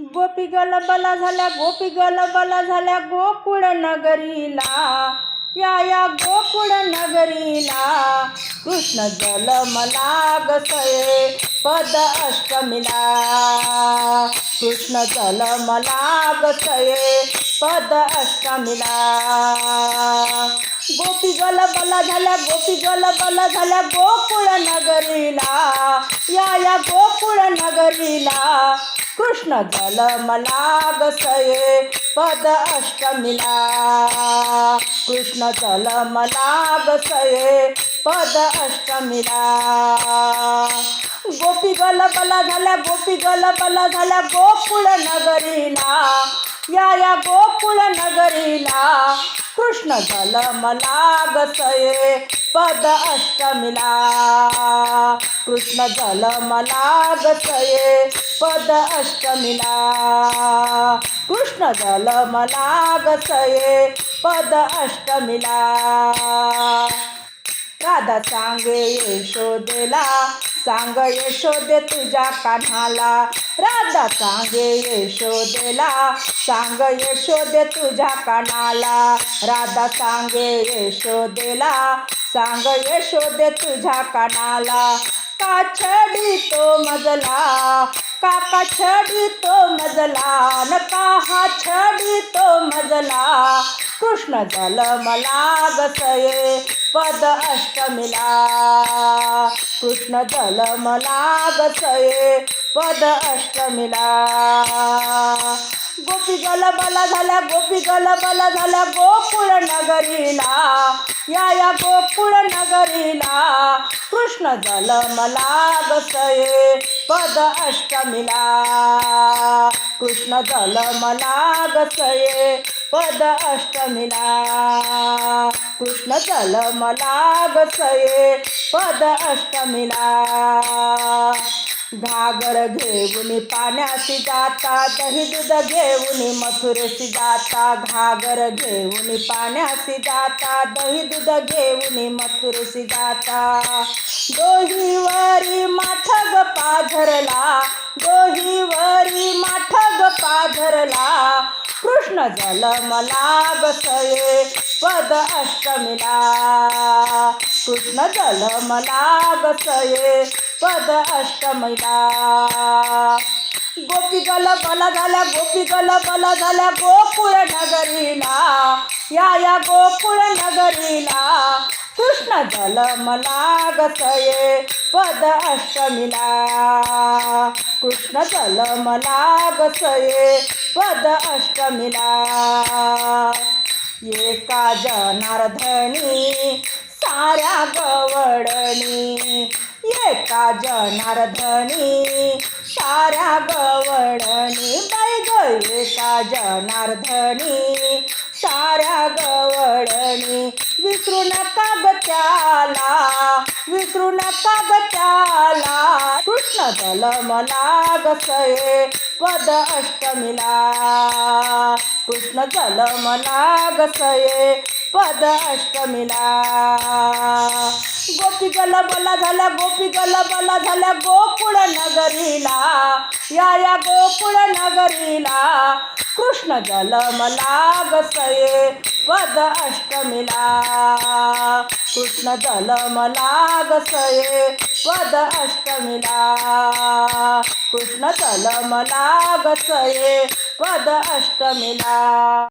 गोपी गलबला झाल्या गोपी गलबला झाल्या गोकुळ नगरीला. या या गोकुळ नगरीला. कृष्ण जल मला गसये पद अष्टमीला. कृष्ण जल मला गसये पद अष्टमीला. गोपी गलबला झाल्या गोपी गलबला झाल्या गोकुळ नगरीला. या या गोकुळ नगरीला कृष्ण जल मला गसये पद अष्टमीला. कृष्ण जल मला गसये पद अष्टमीला. गोपी गलबला झाल्या गोपी गलबला झाल्या गोकुळ नगरीला. या या गोकुळ नगरीला कृष्ण झाल मला गसये पद अष्टमीला. कृष्ण झाल मला गसये पद अष्टमीला. कृष्ण झाल मला गसये पद अष्टमीला. राधा सांगे यशोदेला सांग यशोदे तुझा कान्हाला, राधा सांगे यशोदेला सांग यशोदे तुझा कानाला राधा सांगे यशोदेला सांग यशोदे तुझा कानाला का छडी तो मजला काका छडी तो मजला, न हा छडी तो मजला. कृष्ण जल मला गसये पद अष्टमीला. कृष्ण जल मला गसये पद अष्टमीला. गोपी गलबला झाल्या गोपी गलबला झाल्या गोकुळ नगरीला. या या गोकुळ नगरीला कृष्ण जल मला पद अष्टमीला. कृष्ण जल मला पद अष्टमीला. कृष्ण चल मला गसये पद अष्टमीला. घागर घेऊन पाण्याशी जाता दही दूध घेऊन मथुरेशी जाता. घागर घेऊन पाण्याशी जाता दही दूध घेऊन मथुरेशी जाता. दोहीवरी माठग पाझरला दोहीवरी माठग पाझरला. कृष्ण जल मला बसये पद अष्टमीला। कृष्ण जल मला बसये पद अष्टमीला। गोपी गल बला झाल्या गोपी गल बला झाल्या गोकुळ नगरीला। या या गोकुळ नगरीला। कृष्ण जल मला गसये पद अष्टमीला. कृष्ण जल मला गसये पद अष्टमीला. एका जनार्दनी साऱ्या गवडणी एका जनार्दनी साऱ्या गवडणी बाई ग जनार्दनी साऱ्या गवडणी विसरू नका बचाला विसरू नका ग कृष्ण दल मला गसये पद अष्टमीला. कृष्ण दल मला गसये पद अष्टमीला. गोपी गलबला झाल्या गोपी गलबला झाल्या गोकुळ नगरीला. या या गोकुळ नगरीला. कृष्ण जल मला गसये पद अष्टमीला. कृष्ण जल मला गसये पद अष्टमीला. कृष्ण जल मला गसये पद अष्टमीला.